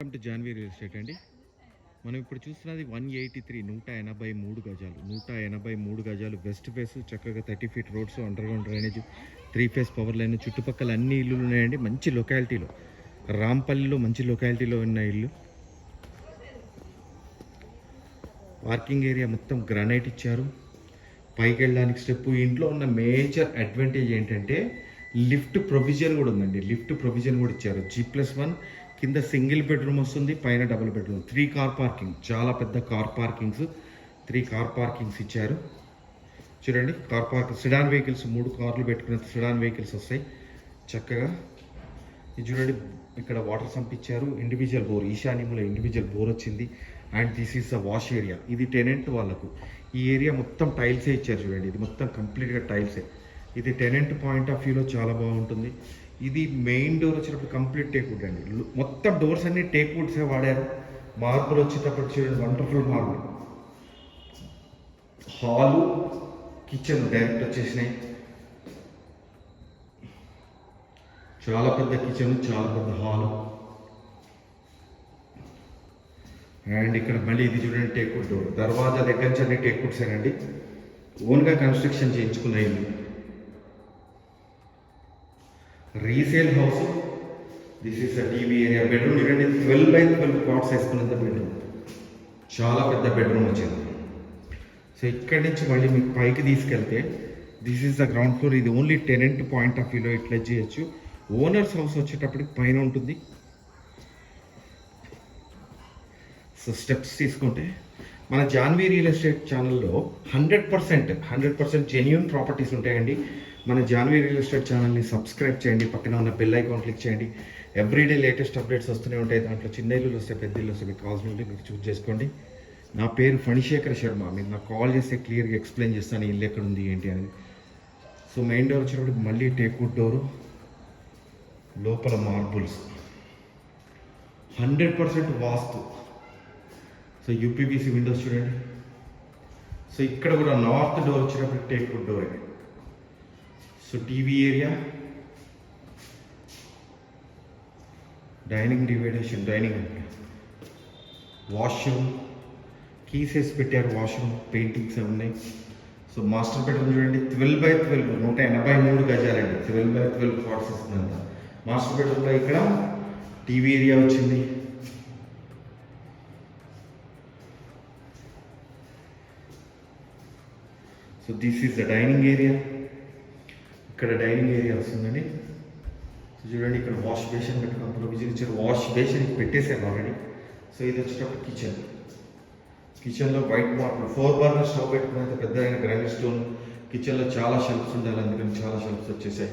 Welcome to Janvi real estate అండి. మనం ఇప్పుడు చూస్తున్నది వన్ ఎయిటీ త్రీ నూట ఎనభై మూడు గజాలు. నూట ఎనభై మూడు గజాలు వెస్ట్ ఫేస్ చక్కగా thirty feet roads underground drainage three phase power line చుట్టుపక్కల అన్ని ఇల్లులు ఉన్నాయండి. మంచి లొకాలిటీలో రాంపల్లిలో మంచి లొకాలిటీలో ఉన్న ఇల్లు. పార్కింగ్ ఏరియా మొత్తం గ్రానైట్ ఇచ్చారు. పైకి వెళ్ళడానికి స్టెప్ ఇంట్లో ఉన్న మేజర్ అడ్వాంటేజ్ ఏంటంటే లిఫ్ట్ ప్రొవిజన్ కూడా ఉందండి. లిఫ్ట్ ప్రొవిజన్ కూడా ఇచ్చారు. జీ ప్లస్ వన్ కింద సింగిల్ బెడ్రూమ్ వస్తుంది పైన double bedroom. Three car parking చాలా పెద్ద car parkings. Three car parkings ఇచ్చారు. చూడండి కార్ పార్క్ సిడాన్ వెహికల్స్ మూడు కార్లు పెట్టుకున్న సిడాన్ వెహికల్స్ వస్తాయి. చక్కగా. ఇది చూడండి ఇక్కడ వాటర్ సంప్ ఇచ్చారు. ఇండివిజువల్ బోర్ ఈశాన్యంలో ఇండివిజువల్ బోర్ వచ్చింది. And this is the wash area ఇది టెనెంట్ వాళ్ళకు. ఈ ఏరియా మొత్తం టైల్సే ఇచ్చారు చూడండి. ఇది మొత్తం కంప్లీట్గా టైల్సే ఇది టెనెంట్ పాయింట్ ఆఫ్ వ్యూలో చాలా బాగుంటుంది. ఇది మెయిన్ డోర్ వచ్చినప్పుడు కంప్లీట్ టేక్ వుడ్ అండి. మొత్తం డోర్స్ అన్ని టేక్ వుడ్సే వాడారు. మార్బుల్ వచ్చేటప్పుడు చూడండి wonderful marble hall kitchen direct వచ్చేసినాయి. చాలా పెద్ద కిచెన్ చాలా పెద్ద హాల్ అండ్ ఇక్కడ మళ్ళీ ఇది చూడండి టేక్వుడ్ డోర్ దర్వాజా దగ్గర నుంచి అన్ని టేక్వుడ్స్ అండి ఓన్గా construction చేయించుకున్నాయి. Resale house. This is a TV area bedroom ఇక్కడ ట్వెల్వ్ బై ట్వెల్వ్ కాట్స్ వేసుకున్నంత బెడ్రూమ్ చాలా పెద్ద బెడ్రూమ్ వచ్చింది. సో ఇక్కడి నుంచి మళ్ళీ మీకు పైకి తీసుకెళ్తే this is the ground floor ఇది ఓన్లీ టెనెంట్ పాయింట్ ఆఫ్ వ్యూలో ఇట్లా చేయొచ్చు. ఓనర్స్ హౌస్ వచ్చేటప్పటికి పైన ఉంటుంది. సో స్టెప్స్ తీసుకుంటే మన జాన్వీ రియల్ ఎస్టేట్ ఛానల్లో hundred percent hundred percent genuine properties ఉంటాయండి. మన జాన్వీ రియల్ ఎస్టేట్ ఛానల్ని సబ్స్క్రైబ్ చేయండి పక్కన ఉన్న బెల్ ఐకాన్ క్లిక్ చేయండి. ఎవ్రీడే లేటెస్ట్ అప్డేట్స్ వస్తూనే ఉంటాయి. దాంట్లో చిన్న ఇల్లులు వస్తే పెద్ద ఇల్లు వస్తే మీకు కావాల్సిన మీరు చూస్ చేసుకోండి. నా పేరు ఫణిశేఖర్ శర్మ. మీరు నాకు కాల్ చేస్తే క్లియర్గా ఎక్స్ప్లెయిన్ చేస్తాను ఇల్లు ఎక్కడ ఉంది ఏంటి అనేది. సో మెయిన్ డోర్ వచ్చినప్పుడు మళ్ళీ టేక్వుడ్ డోరు లోపల marbles hundred percent vastu. So UPVC windows చూడండి. సో ఇక్కడ కూడా నార్త్ డోర్ వచ్చినప్పుడు teak wood door so TV area dining division dining washroom keys వేసి పెట్టారు వాష్రూమ్ పెయింటింగ్స్ అవి ఉన్నాయి? సో మాస్టర్ బెడ్రూమ్ చూడండి. ట్వెల్వ్ బై ట్వెల్వ్ నూట ఎనభై మూడు గజాలండి. ట్వెల్వ్ బై ట్వెల్వ్ ప్లాట్స్ వస్తుందంట మాస్టర్ బెడ్రూమ్లో ఇక్కడ టీవీ ఏరియా వచ్చింది. So this is the dining area ఇక్కడ డైనింగ్ ఏరియా వస్తుందండి. సో చూడండి ఇక్కడ వాష్ బేసిన్ పెట్టుకున్న. ప్రొవిజన్ ఇచ్చారు. వాష్ బేషన్ పెట్టేశారు ఆల్రెడీ సో ఇది వచ్చేటప్పుడు కిచెన్ కిచెన్లో white marble four burner stove పెట్టుకున్నంత పెద్ద అయిన గ్రానైట్ స్టోన్ కిచెన్లో చాలా షెల్ఫ్స్ ఉండాలి. అందుకని చాలా షెల్ఫ్స్ వచ్చేసాయి.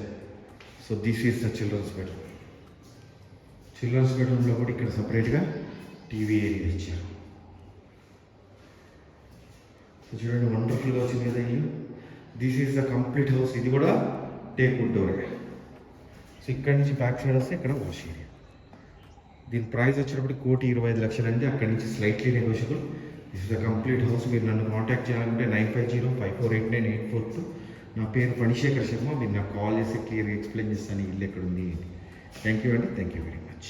So this is the children's bedroom children's బెడ్రూమ్లో కూడా ఇక్కడ సపరేట్గా టీవీ ఏరియా ఇచ్చారు. చూడండి వండర్ఫుల్గా వచ్చింది కదా ఇల్లు this is the complete house ఇది కూడా టేక్ వుడ్ డోరే సో ఇక్కడి నుంచి బ్యాక్ సైడ్ వస్తే ఇక్కడ వాష్ ఏరియా దీని ప్రైస్ వచ్చేటప్పుడు కోటి ఇరవై ఐదు లక్షలు అండి. అక్కడి నుంచి slightly negotiable this is the complete house మీరు నన్ను కాంటాక్ట్ చేయాలంటే nine five zero five four eight nine eight four two నా పేరు ఫణిశేఖర్ శర్మ. మీరు నాకు కాల్ చేసి క్లియర్గా ఎక్స్ప్లెయిన్ చేస్తాను. ఇల్లు ఎక్కడ ఉంది? థ్యాంక్ యూ అండి. Thank you very much